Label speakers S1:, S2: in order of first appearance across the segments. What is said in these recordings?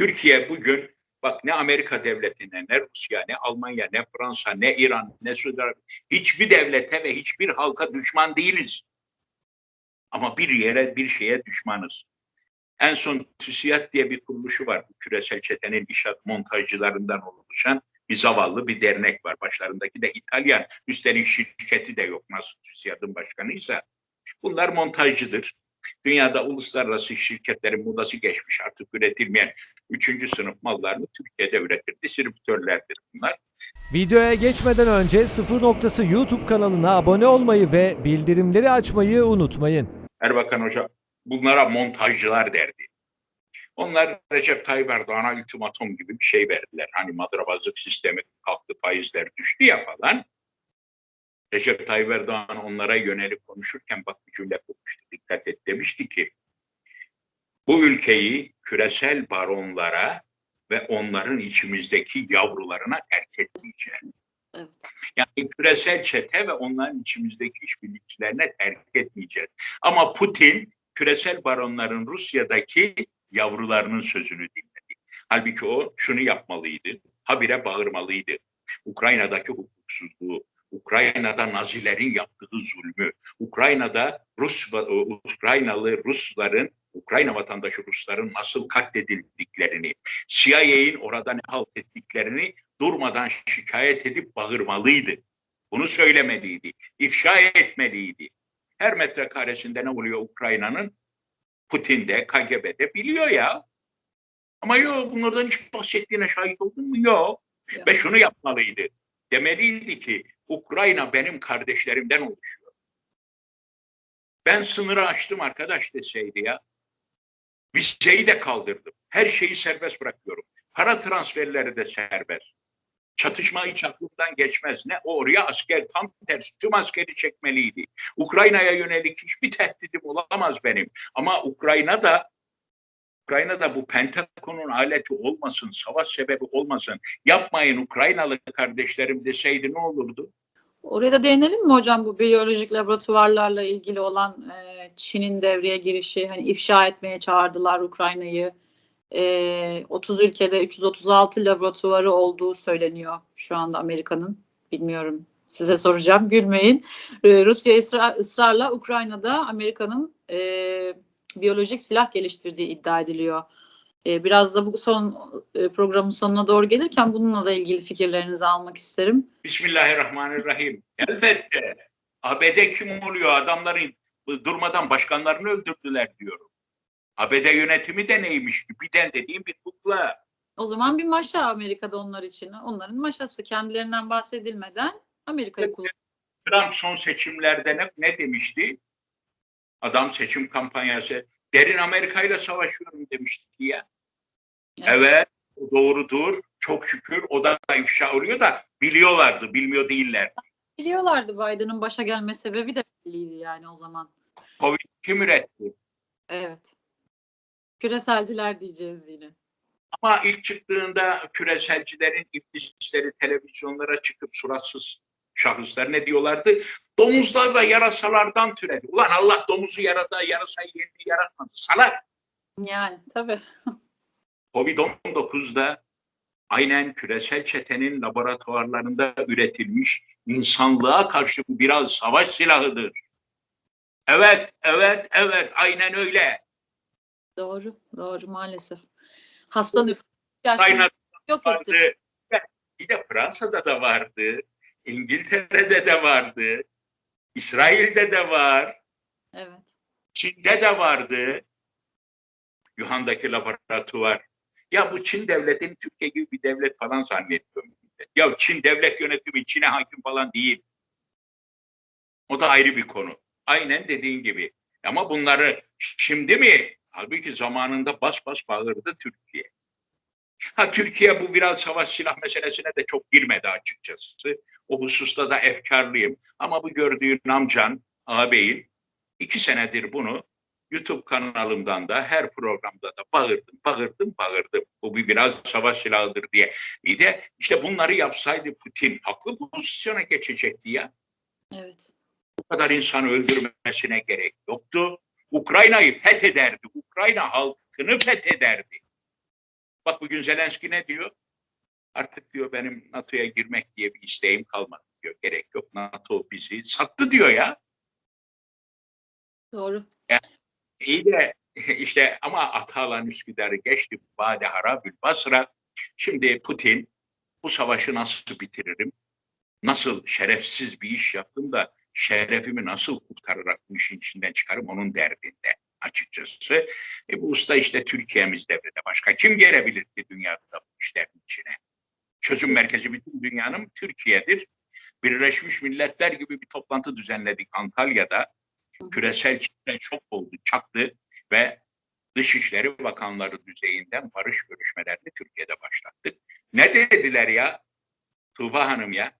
S1: Türkiye bugün bak ne Amerika devletine, ne Rusya, ne Almanya, ne Fransa, ne İran, ne Suudi hiçbir devlete ve hiçbir halka düşman değiliz. Ama bir yere, bir şeye düşmanız. En son TÜSİAD diye bir kuruluşu var. Bu küresel çetenin inşaat montajcılarından oluşan bir zavallı bir dernek var. Başlarındaki de İtalyan. Üstelik şirketi de yok. Nasıl TÜSİAD'ın başkanıysa. Bunlar montajcıdır. Dünyada uluslararası şirketlerin modası geçmiş artık üretilmeyen üçüncü sınıf mallarını Türkiye'de üretir. Distribütörlerdir bunlar.
S2: Videoya geçmeden önce Sıfır Noktası YouTube kanalına abone olmayı ve bildirimleri açmayı unutmayın.
S1: Erbakan Hoca bunlara montajcılar derdi. Onlar Recep Tayyip Erdoğan'a ultimatum gibi bir şey verdiler. Hani madrabazlık sistemi kalktı, faizler düştü ya falan. Recep Tayyip Erdoğan onlara yönelik konuşurken bak bir cümle kurmuştu. Dikkat et demişti ki bu ülkeyi küresel baronlara ve onların içimizdeki yavrularına terk etmeyeceğim.
S3: Evet.
S1: Yani küresel çete ve onların içimizdeki işbirlikçilerine terk etmeyeceğiz. Ama Putin küresel baronların Rusya'daki yavrularının sözünü dinledi. Halbuki o şunu yapmalıydı. Habire bağırmalıydı. Ukrayna'daki hukuksuzluğu, Ukrayna'da Nazilerin yaptığı zulmü, Ukrayna'da Rus Ukraynalı Rusların, Ukrayna vatandaşı Rusların nasıl katledildiklerini, CIA'in orada ne halt ettiklerini durmadan şikayet edip bağırmalıydı. Bunu söylemeliydi, ifşa etmeliydi. Her metrekaresinde ne oluyor Ukrayna'nın? Putin'de, KGB'de biliyor ya. Ama yok bunlardan hiç bahsettiğine şahit oldun mu? Yok.
S3: Yok.
S1: Ve şunu yapmalıydı. Demeliydi ki Ukrayna benim kardeşlerimden oluşuyor. Ben sınırı açtım arkadaş deseydi ya. Vizeyi de kaldırdım. Her şeyi serbest bırakıyorum. Para transferleri de serbest. Çatışma hiç aklımdan geçmez. Ne oraya asker tam tersi tüm askeri çekmeliydi. Ukrayna'ya yönelik hiçbir tehdidim olamaz benim. Ama Ukrayna'da Ukrayna'da bu Pentagon'un aleti olmasın, savaş sebebi olmasın. Yapmayın Ukraynalı kardeşlerim deseydi ne olurdu?
S3: Oraya da değinelim mi hocam bu biyolojik laboratuvarlarla ilgili olan e, Çin'in devreye girişi hani ifşa etmeye çağırdılar Ukrayna'yı. E, 30 ülkede 336 laboratuvarı olduğu söyleniyor şu anda Amerika'nın. Bilmiyorum size soracağım gülmeyin. E, Rusya ısrar, ısrarla Ukrayna'da Amerika'nın e, biyolojik silah geliştirdiği iddia ediliyor. E, biraz da bu son e, programın sonuna doğru gelirken bununla da ilgili fikirlerinizi almak isterim.
S1: Bismillahirrahmanirrahim. Elbette. ABD kim oluyor? Adamların durmadan başkanlarını öldürdüler diyorum. ABD yönetimi de neymiş? Biden dediğim bir kukla.
S3: O zaman bir maşa Amerika'da onlar için. Onların maşası kendilerinden bahsedilmeden Amerika'yı kullanıyor.
S1: Trump son seçimlerde ne, ne demişti? Adam seçim kampanyası derin Amerika ile savaşıyorum demişti ya.
S3: Evet.
S1: Evet doğrudur. Çok şükür o da ifşa oluyor da biliyorlardı, bilmiyor değiller.
S3: Biliyorlardı Biden'ın başa gelme sebebi de belliydi yani o zaman.
S1: Covid kim üretti?
S3: Evet. Küreselciler diyeceğiz yine.
S1: Ama ilk çıktığında küreselcilerin iblisleri televizyonlara çıkıp suratsız şahıslar ne diyorlardı? Domuzlar ve yarasalardan türedi. Ulan Allah domuzu yaradı, yarasayı yerini yaratmadı. Salak!
S3: Yani tabii.
S1: Covid-19'da aynen küresel çetenin laboratuvarlarında üretilmiş insanlığa karşı bu biraz savaş silahıdır. Evet, evet, evet, aynen öyle.
S3: Doğru. Doğru maalesef. Hasta nüfus yok etti.
S1: bir de Fransa'da da vardı, İngiltere'de de vardı, İsrail'de de var,
S3: Evet.
S1: Çin'de de vardı. Yuhan'daki laboratuvar. Ya bu Çin devletin Türkiye gibi bir devlet falan zannediyorum. Ya Çin devlet yönetimi Çin'e hakim falan değil. O da ayrı bir konu. Aynen dediğin gibi. Ama bunları şimdi mi? Halbuki zamanında bas bas bağırdı Türkiye. Ha Türkiye bu biraz savaş silah meselesine de çok girmedi açıkçası. O hususta da efkarlıyım. Ama bu gördüğün amcan, ağabeyin iki senedir bunu YouTube kanalımdan da her programda da bağırdım, bağırdım, bağırdım. Bu bir biraz savaş silahıdır diye. Bir de işte bunları yapsaydı Putin haklı pozisyona geçecekti ya.
S3: Evet.
S1: Bu kadar insanı öldürmesine gerek yoktu. Ukrayna'yı fethederdi. Ukrayna halkını fethederdi. Bak bugün Zelenski ne diyor? Artık diyor benim NATO'ya girmek diye bir isteğim kalmadı diyor. Gerek yok. NATO bizi sattı diyor ya.
S3: Doğru.
S1: İyi de işte ama Atalan Üsküdar'ı geçti. Bade Harabül Basra. Şimdi Putin bu savaşı nasıl bitiririm? Nasıl şerefsiz bir iş yaptım da şerefimi nasıl kurtararak bu işin içinden çıkarım onun derdinde açıkçası. E bu usta işte Türkiye'miz devrede. Başka kim gelebilir ki dünyada bu işlerin içine? Çözüm merkezi bütün dünyanın Türkiye'dir. Birleşmiş Milletler gibi bir toplantı düzenledik Antalya'da. Küresel çiftler çok oldu, çaktı ve Dışişleri Bakanları düzeyinden barış görüşmelerini Türkiye'de başlattık. Ne dediler ya Tuğba Hanım ya?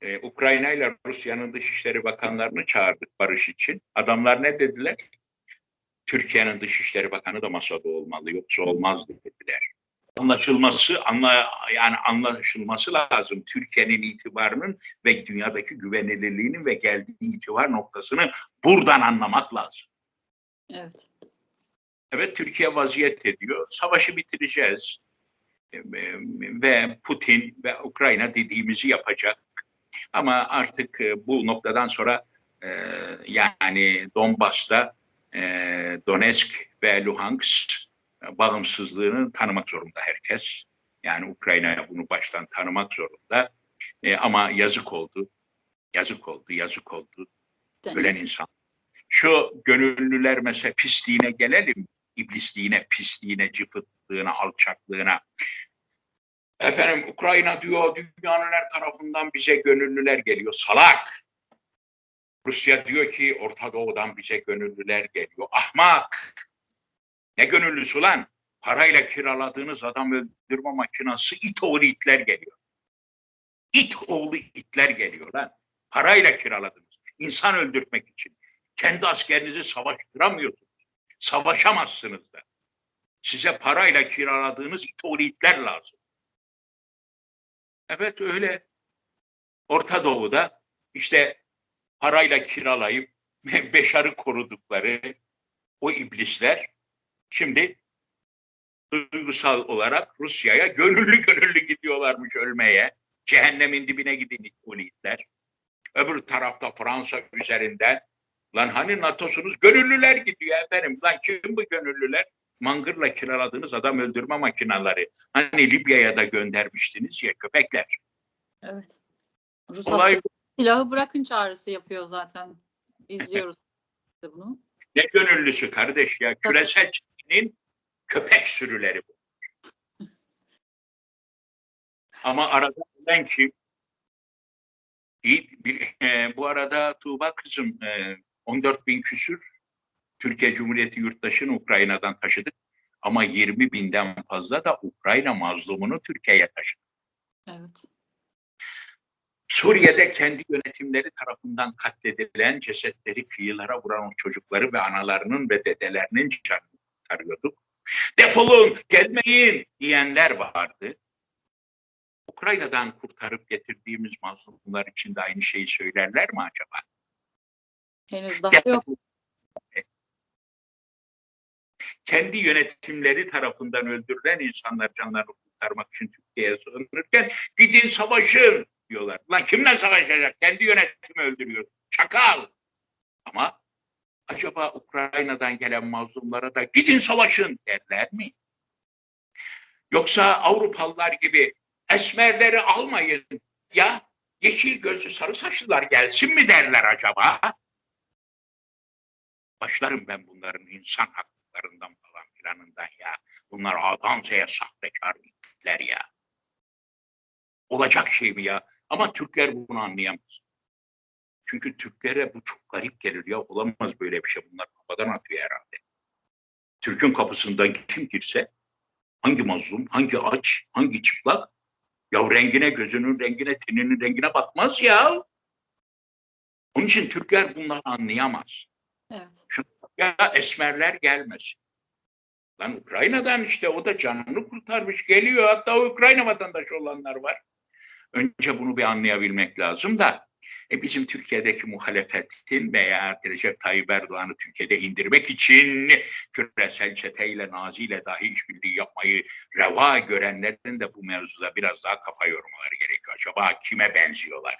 S1: Ee, Ukrayna ile Rusya'nın Dışişleri Bakanlarını çağırdık barış için. Adamlar ne dediler? Türkiye'nin Dışişleri Bakanı da masada olmalı yoksa olmaz dediler. Anlaşılması, anla, yani anlaşılması lazım. Türkiye'nin itibarının ve dünyadaki güvenilirliğinin ve geldiği itibar noktasını buradan anlamak lazım.
S3: Evet.
S1: Evet Türkiye vaziyet ediyor. Savaşı bitireceğiz. E, Ve Putin ve Ukrayna dediğimizi yapacak. Ama artık e, bu noktadan sonra e, yani Donbas'ta e, Donetsk ve Luhansk e, bağımsızlığını tanımak zorunda herkes. Yani Ukrayna bunu baştan tanımak zorunda. E, ama yazık oldu. Yazık oldu, yazık oldu.
S3: Deniz.
S1: Ölen insan. Şu gönüllüler mesela pisliğine gelelim. İblisliğine, pisliğine, cıfıtlığına, alçaklığına. Efendim Ukrayna diyor dünyanın her tarafından bize gönüllüler geliyor. Salak! Rusya diyor ki Orta Doğu'dan bize gönüllüler geliyor. Ahmak! Ne gönüllüsü lan? Parayla kiraladığınız adam öldürme makinası it oğlu itler geliyor. İt oğlu itler geliyor lan. Parayla kiraladınız. İnsan öldürtmek için. Kendi askerinizi savaştıramıyorsunuz. Savaşamazsınız da. Size parayla kiraladığınız it oğlu itler lazım. Evet öyle. Orta Doğu'da işte parayla kiralayıp Beşar'ı korudukları o iblisler şimdi duygusal olarak Rusya'ya gönüllü gönüllü gidiyorlarmış ölmeye. Cehennemin dibine gidin o itler. Öbür tarafta Fransa üzerinden lan hani NATO'sunuz gönüllüler gidiyor efendim. Lan kim bu gönüllüler? Mangırla kiraladığınız adam öldürme makineleri. Hani Libya'ya da göndermiştiniz ya köpekler.
S3: Evet. Rus
S1: Olay
S3: askeri silahı bırakın çağrısı yapıyor zaten. İzliyoruz bunu.
S1: Ne gönüllüsü kardeş ya. Küresel çiftliğin köpek sürüleri bu. Ama arada ölen kim? İyi, bir, e, bu arada Tuğba kızım e, 14 bin küsür Türkiye Cumhuriyeti yurttaşını Ukrayna'dan taşıdık. Ama 20 binden fazla da Ukrayna mazlumunu Türkiye'ye taşıdık. Suriye'de kendi yönetimleri tarafından katledilen cesetleri kıyılara vuran o çocukları ve analarının ve dedelerinin canını kurtarıyorduk. Defolun, gelmeyin diyenler vardı. Ukrayna'dan kurtarıp getirdiğimiz mazlumlar için de aynı şeyi söylerler mi acaba?
S3: Henüz daha yok.
S1: Kendi yönetimleri tarafından öldürülen insanlar canlarını kurtarmak için Türkiye'ye sığınırken gidin savaşın diyorlar. Lan kimle savaşacak? Kendi yönetimi öldürüyor. Çakal. Ama acaba Ukrayna'dan gelen mazlumlara da gidin savaşın derler mi? Yoksa Avrupalılar gibi esmerleri almayın ya yeşil gözlü sarı saçlılar gelsin mi derler acaba? Başlarım ben bunların insan haklarından falan filanından ya. Bunlar adam şeye sahtekar itler ya. Olacak şey mi ya? Ama Türkler bunu anlayamaz. Çünkü Türklere bu çok garip gelir ya. Olamaz böyle bir şey. Bunlar kafadan atıyor herhalde. Türk'ün kapısından kim girse hangi mazlum, hangi aç, hangi çıplak ya rengine, gözünün rengine, teninin rengine bakmaz ya. Onun için Türkler bunları anlayamaz.
S3: Evet.
S1: Ya esmerler gelmesin. Lan Ukrayna'dan işte o da canını kurtarmış geliyor. Hatta Ukrayna vatandaşı olanlar var. Önce bunu bir anlayabilmek lazım da E bizim Türkiye'deki muhalefetin veya Recep Tayyip Erdoğan'ı Türkiye'de indirmek için küresel çeteyle, naziyle dahi işbirliği yapmayı reva görenlerin de bu mevzuda biraz daha kafa yormaları gerekiyor. Acaba kime benziyorlar